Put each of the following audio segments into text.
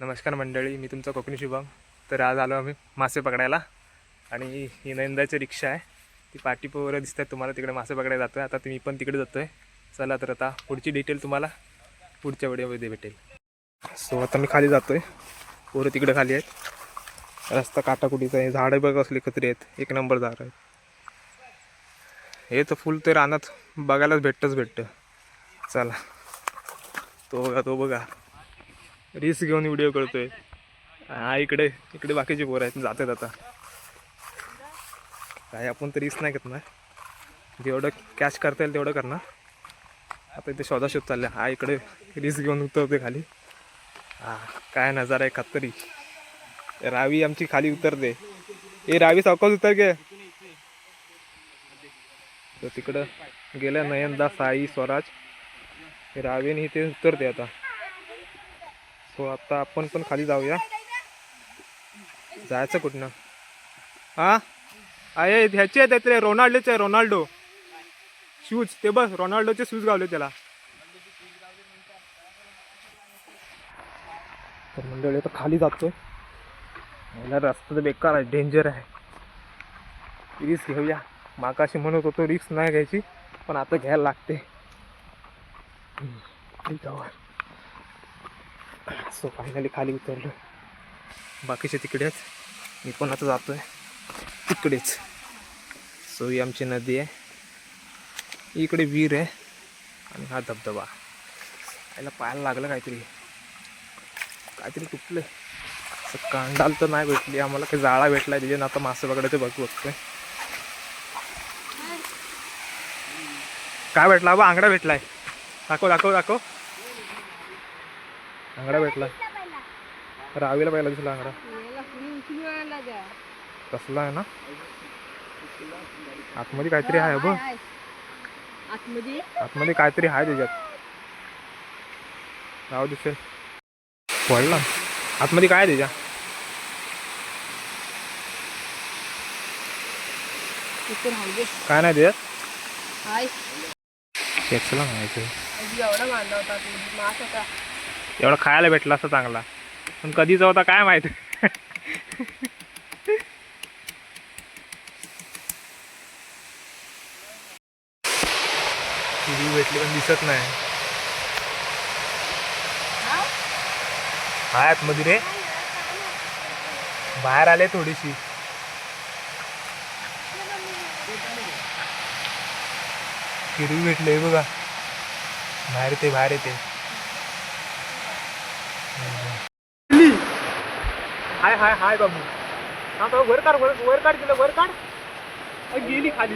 नमस्कार मंडळी मी तुमचा कोकणी शुभम. तर आज आलो आम्ही मासे पकडायला. आणि ही नंदाची रिक्षा आहे. ती पाठीपोरं दिसतात तुम्हाला तिकडे मासे पकडायला जातो आहे आता मी पण तिकडे जातो आहे चला तर आता पुढची डिटेल तुम्हाला पुढच्या व्हिडिओमध्ये भेटेल. सो आता मी खाली जातो आहे पोरं तिकडे खाली आहेत. रस्ता काटाकुटीचा आहे. झाडं बघ असले कत्री आहेत. एक नंबर झाड आहेत. हे तर फुल ते रानात बघायलाच भेटतंच भेटतं. चला. तो बघा तो बघा. रिस्क घेऊन व्हिडिओ करतोय. हा इकडे इकडे बाकीचे पोरं आहेत जातात आता. काय आपण तर रिस्क नाही घेत ना जेवढं कॅश करता येईल तेवढं करणार. आता इथे शोधा शोध चालल्या. हा इकडे रिस्क घेऊन उतरते खाली. हा काय नजारा आहे खत्तरी रावी आमची खाली उतरते. ए रावी सावकाश उतर गे. तर तिकडं गेल्या नयनदा साई स्वराज. हे रावीने इथे उतरते आता. हो आता आपण पण खाली जाऊया. जायचं कुठनं? हा आहे ह्याचे आहेत ते रोनाल्डोचे आहे रोनाल्डो. शूज ते बस रोनाल्डोचे शूज गावले त्याला. तर मंडळी आता खाली जातोय. रस्ता तर बेकार आहे डेंजर आहे. रिस्क घेऊया. मागाशी म्हणत होतो रिस्क नाही घ्यायची पण आता घ्यायला लागते. जाऊ सो फायनली खाली उतरलो. बाकीचे तिकडेच. मी पण आता जातोय. तिकडेच. सो ही आमची नदी आहे. इकडे विहीर आहे. आणि हा धबधबा. याला पाहायला लागलं काहीतरी. काहीतरी तुटलं असं कांडाल तर नाही भेटली. आम्हाला काही जाळा भेटला त्याच्यानं आता मासे बघायचे बघू बघतोय. काय भेटला? बा आंगडा भेटलाय. दाखव दाखव दाखव. आंगडा भेटला. रावीला पहिला दिसला आंगडा. कसला आहे ना? आतमध्ये काहीतरी आहे बघ. आतमध्ये? आतमध्ये काहीतरी आहे त्याच्यात. राव दिसेल पडला. आतमध्ये काय आहे त्याच्या? काय नाही त्याच्यात? मास होता. एवढा खायला भेटला असं चांगला. पण कधी जाऊ आता काय माहीत? टीव्ही भेटली पण दिसत नाही. हाय आतमध्ये रे. बाहेर आले थोडीशी. हिरवी भेटले बघा. बाहेर येते बाहेर येते. हाय हाय हाय बाबू हा तो वर काढ वर वर काढ तिला वर काढ. गेली खाली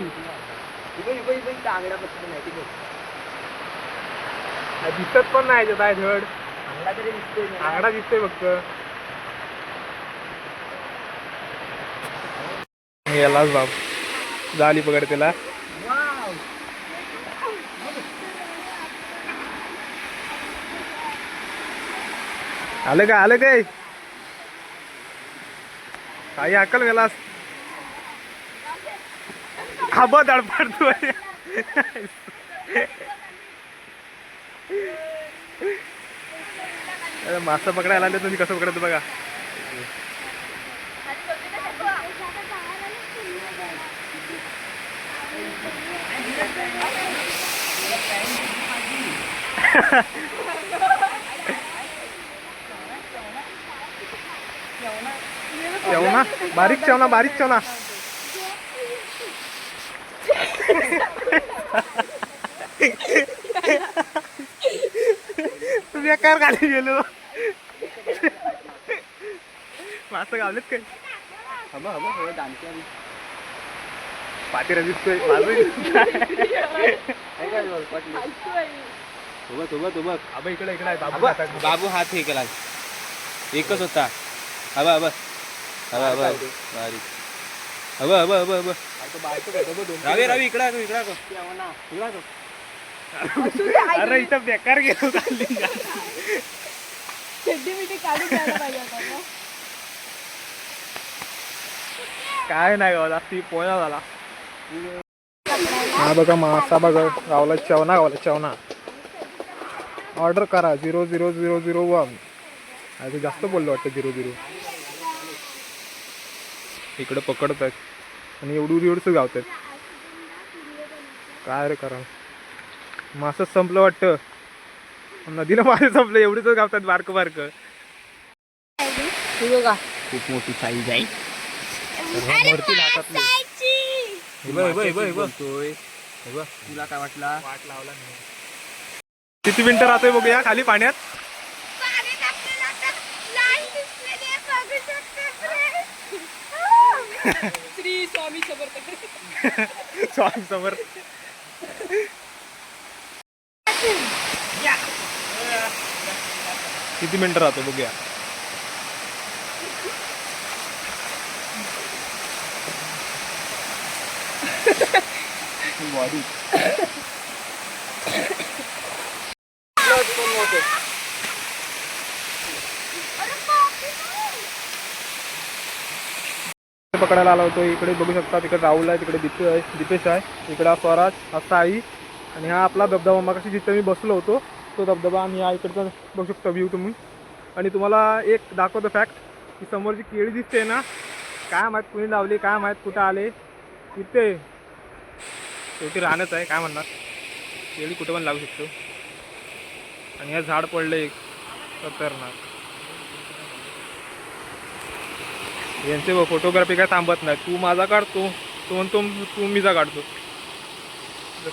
दिसत पण नाही याच्यात आहे धड. आंगडा दिसतोय फक्त. यालाच बाब झाली पकड त्याला. आलं काय आलं काय? काही अकल गेलास हा बघ मास अरे मासा पकडायला आले तुम्ही कसं पकडत बघा. चवना बारीक चवना बारीक चवना बेकार खाली गेलो मासं गावलेत काय? पाठी दिसतोय आबा इकडे इकडे आहे बाबू. बाबू हात हे केला एकच होता. हवा हवा हवा हवा बारीक हवा हवा हवा हवा. रावी रावी इकडा तू इकडा इकडा अरे इथं बेकार गेलो. काय नाही गावला ती पोळा झाला. हा बघा मासा बघा गावला चवना गावला चवना. ऑर्डर करा zero zero zero zero one आता जास्त बोललो वाटतं झिरो झिरो इकडं पकडत आहेत आणि एवढी एवढंच गावत आहेत काय रे करा मासच संपलं वाटतं. नदीला मासे संपलं एवढीच गावतात बारकं बारकं. खूप मोठी साईज आहे. वरती. तुला काय वाटला? वाट लावला नाही किती मिनिटं राहतोय बघूया खाली पाण्यात? श्री स्वामी समर्थ. स्वामी समोर किती मिनिटं राहतो बघूया. बॉडी पकडायला आला होतो. इकडे बघू शकता तिकडे राहुल आहे तिकडे दीप आहे दिपेश आहे इकडे हा स्वराज हा साई आणि हा आपला धबधबा. मागाशी जिथे मी बसलो होतो तो धबधबा आणि हा इकडचा बघू शकता व्ह्यू तुम्ही. आणि तुम्हाला एक दाखवतो फॅक्ट की समोरची केळी दिसते ना काय माहीत कुणी लावली काय माहीत कुठं आले. तिथे शेवटी राहणंच आहे काय म्हणणार. केळी कुठं पण लावू शकतो. आणि हे झाड पडलं एक खतरनाक. यांचे फोटोग्राफी काय थांबत नाही. तू माझा काढतो तो म्हणतो तू मीचा काढतो.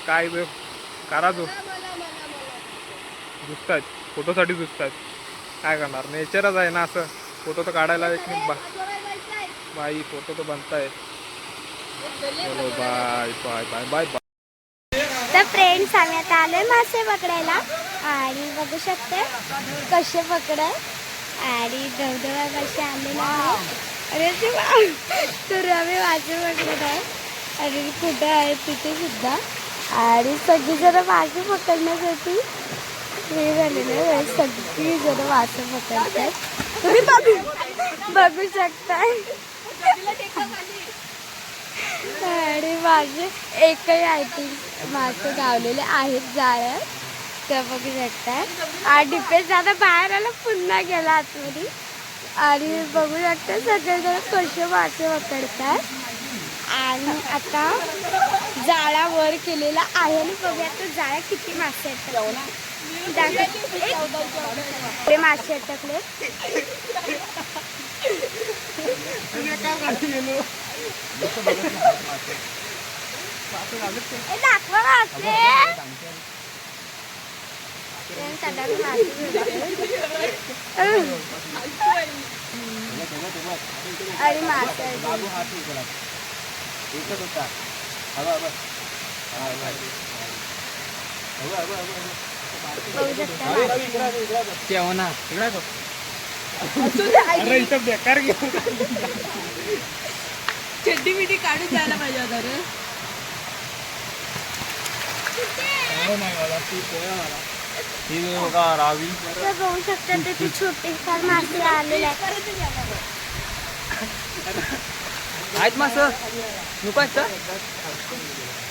काय करा तो. दुसतायत. फोटोसाठी दुसतायत. काय करणार? नेचरच आहे ना असं. फोटो तर काढायला एक नाही बा बाई फोटो तर बनताय. चलो bye bye bye bye bye. तर फ्रेंड्स आम्ही आता आलोय मासे पकडायला. आणि बघू शकते कसे पकडाय. आणि धबधबा कसे आलेला आहे अरे ते वा- तर आम्ही मासे पकडत आहे आणि कुठं आहे तिथे सुद्धा. आणि सगळीजणं माझे मासे पकडण्यासाठी हे झालेलं आहे. सगळी जण मासे पकडतात तुम्ही बघू बघू शकताय. आणि माझे एकही आय थिंक मासे गावलेले आहेत जाळ्यात. त्या बघू शकताय. आणि डिपेस दादा बाहेर आला पुन्हा गेला आतमध्ये. आणि बघू शकता सगळेजण कसे मासे पकडतात आणि आता जाळा वर केलेला आहे आणि बघूया तो जाळ्या किती मासे आहेत ते मासे अटकले. दाखवा मासे. त्यांनी सगळ्यांनी मासे घेतले. आणि मासे एकच होता हवा हवा हा, हवा. हो ना अरे इथं बेकार घेऊन चड्डी बिड्डी काढून जायला पाहिजे होता रे ही बघा रावी. तर बघू शकता तिथे छोटे फार मासे आलेले आहेत मास. नको आहेत का?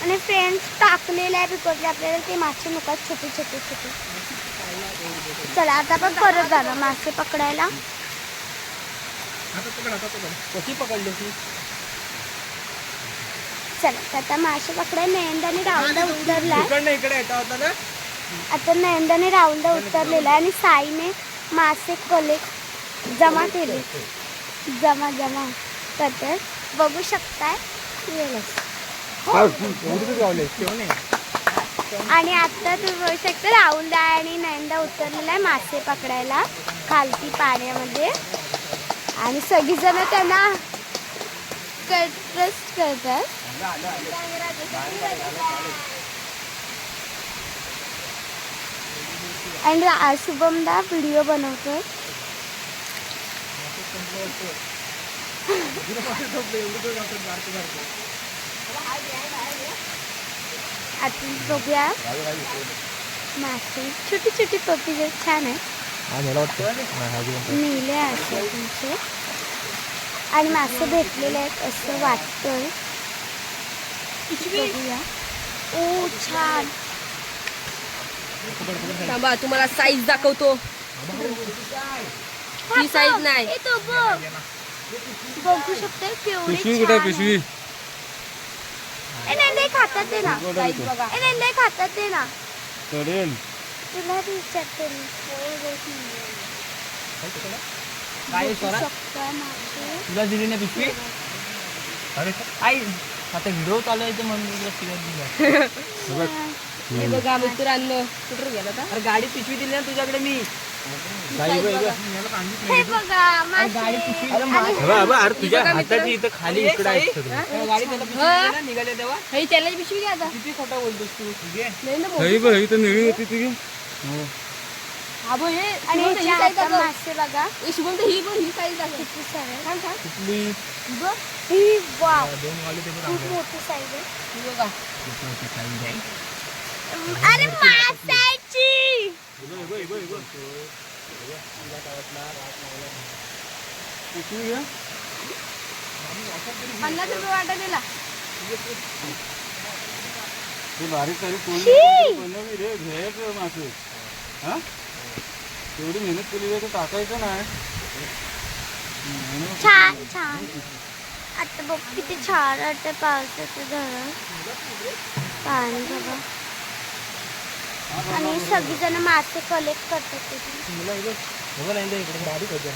आणि फ्रेंड्स टाकलेले आहे बिकॉज आपल्याला ते मासे नको आहेत, छोटे छोटे छोटे. चला आता आपण परत जाणार मासे पकडायला. कशी पकडली चला तर आता मासे पकडायला नयंदाने राऊंडा उतरलाय. इकडनं इकडे येता होता ना आता नयंदाने राऊंडा उतरलेला आहे आणि साईने मासे कलेक्ट जमा केले. जमा जमा करतात बघू शकताय. नाही. आणि आता तुम्ही बघू शकता राहुल आणि नयंदा उतरलेला आहे मासे पकडायला खालती पाण्यामध्ये. आणि सगळीजण त्यांना ट्रस्ट करतात. आणि रा- शुभमदा व्हिडिओ बनवतोय. आता बघूया. मासे छोटी छोटी जे छान आहे. निले असे तुमचे. आणि मासे भेटलेले आहेत असं वाटतंय. बघूया. ओ छान. थांबा तुम्हाला साईज दाखवतो. ही साईज नाही. तो बघ. बघू शकते पिशवी कुठे पिशवी? नंदे खातात दे ना. साईज बघा खातात दे ना. करेल. तुला विचारते दिली ना पिशवी? आई आता व्हिडिओ चालू आहे म्हणून तुला शिवाय दिला हे बघा मित्रांनो कुठं गेला अरे गाडी पिशवी दिली ना तुझ्याकडे मी. हे बघा मासे अरे तुझ्या हाताची इथं खाली इकडे आहे सगळं. गाडी त्याला पिशवी दिली ना निघाले तेव्हा. हे त्याला पिशवी घ्या आता. किती खोटा बोलतोस तू? नाही ना नाही बघ इथं निळी होती तुझी हा. हे आणि शुभम, ही ह्याच्या साईज हातात दाखव. मासे बघा. ए, शुभम तर ही ही साईज दाखव. किती सारे थांब, थांब. कुठली? बघ ही वाव. खूप मोठी साईज आहे. ही बघा. अरे मासाची पिशवी घ्या पन्नास रुपये वाटा दिला. ते बारीक सारीक कोणी! बनवली रे घ्यायचं मासे. हा? तेवढी मेहनत केली टाकायचं नाही. छान छान आता बघ किती छान वाटतं पावसाचं धरण पाणी बघा. आणि सगळीजण मासे कलेक्ट करतात तिथे.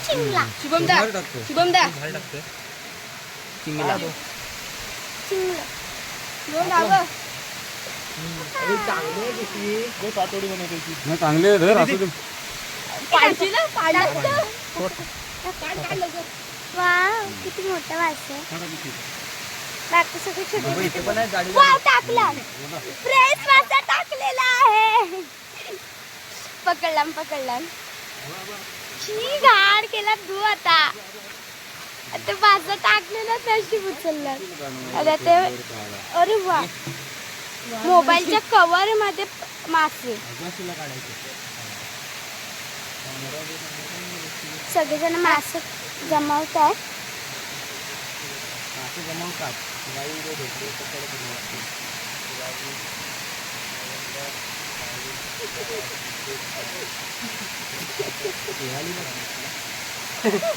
चिंगला शुभम दा बाहेर टाकतो. शुभम दा चिंगला शुभम दा बघ नाही चांगले आहे धर असू दे. पाडशील ना पाडलं वाव किती मोठा मासे आहे. बाकी सगळे छोटे छोटे वाव टाकला. फ्रेश मासा टाकलेला आहे. पकडला पकडला. घाण केला तू आता. आता मासा टाकलेला नशीब उचलला. आता ते अरे वा. मोबाईलच्या कव्हरमध्ये मासे. सगळेजण मासे जमवत आहेत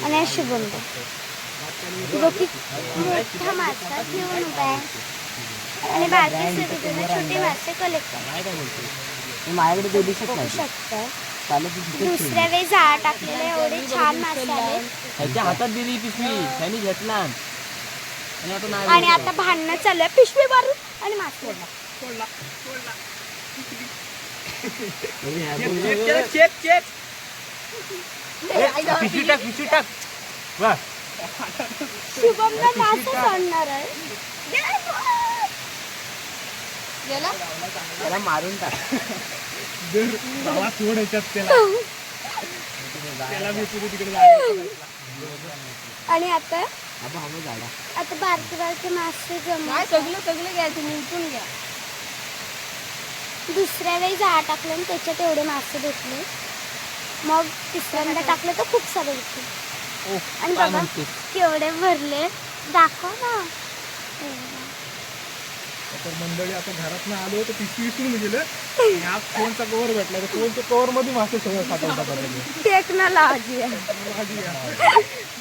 आणि हा शुभम बघ की मोठा मासा घेऊन उभा आहे. आणि बाकी सगळेजण छोटे मासे कलेक्ट माझ्याकडे बोलू बघू शकता. दुसऱ्या वेळी जाळा टाकलेले एवढे छान मासे आले. त्याच्या हातात दिली पिशवी. त्यांनी घेतला. आणि आता भांडणं चालू आहे. पिशवी मारून आणि मासे पिशवी टाक पिशवी टाक. वा. शुभमला मासे सोडणार आहे. गेला? त्याला मारून टाक. आणि आता? आता बारके बारके मासे जमा. सगळं सगळं घ्या तुम्ही उठून घ्या. दुसऱ्या वेळी जाळा टाकलं आणि त्याच्यात एवढे मासे भेटले. मग तिसऱ्यांदा टाकलं तर खूप सारे भेटले. आणि बघा? केवढे भरले. दाखव ना. तर मंडळी आता घरात आलो तर पिशवी विसरून गेलं. आणि हा फोनचा कवर भेटला. तर फोनच्या कवर मध्ये मासे सगळं. टेक्नॉलॉजी जो,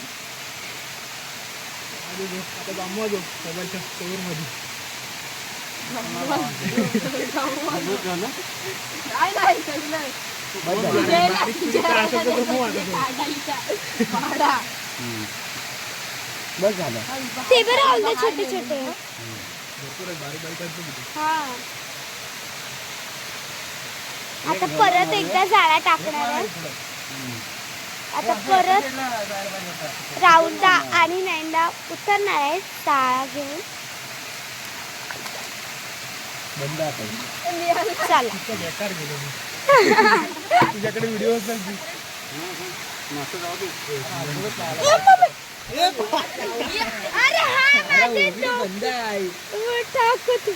आता जमवा जो मोबाईलच्या कवर मध्ये बस झालं ते बरं राहून छोटे छोटे. हा. आता परत एकदा जाळा टाकणार आहे. आता परत राहुलदा आणि नैंदा उतरणार आहे जाळा घेऊन. चला. तुझ्याकडे व्हिडिओ असेल ती. अरे हा माझे टाकत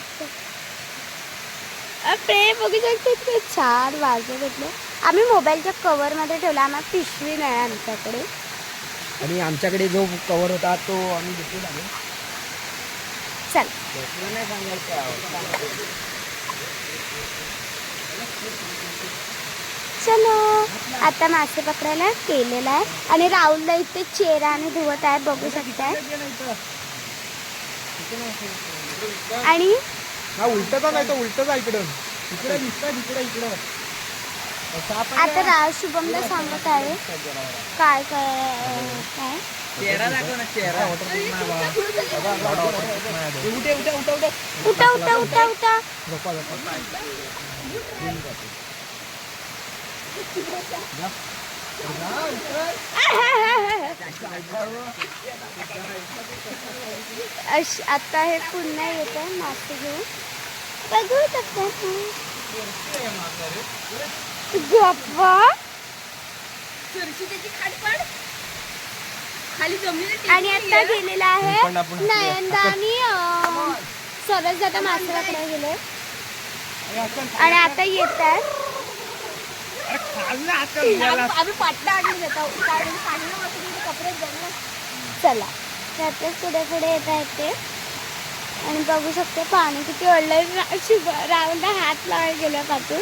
प्रेम बघू शकतो छान वाजत भेटले आम्ही मोबाईलच्या कवर मध्ये ठेवला आम्हाला पिशवी नाही आमच्याकडे. आणि आमच्याकडे जो कवर होता तो आम्ही घेतलेला आहे. चल. तुला नाही सांगायचं चलो. आता मासे पकडायला केलेला आहे. आणि राहुलला इथे चेहराने धुवत आहे बघू शकताय. आणि हा उलटचा नाही तो उलटचा इकडं. इकडे दिसतं इकडे इकडं. आता राव शुभमला सांगत आहे. काय काय काय चेहरा दाखव ना चेहरा. उठे उठे उठे उठे उठा. उठा उठा उठा अश- आता हे पुन्हा येत आहे मासे घेऊन. बघू शकता आणि आता गेलेला आहे नयनदा आणि अं, सरस दादा गेले. आणि आता येत आहे आम्ही पाटला आणून देतो. कारण चांगलं वाटतं तिथे कपडे चला. त्यातच पुढे पुढे येत आहेत ते आणि बघू शकतो पाणी किती ओढलंय. शुभ राऊंडला हात लावायला गेल्यापासून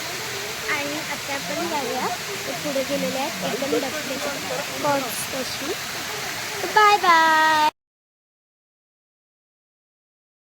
आणि आता आपण जाऊया. पुढे गेलेले आहेत. एकदम डबले बॉक्सपासून बाय बाय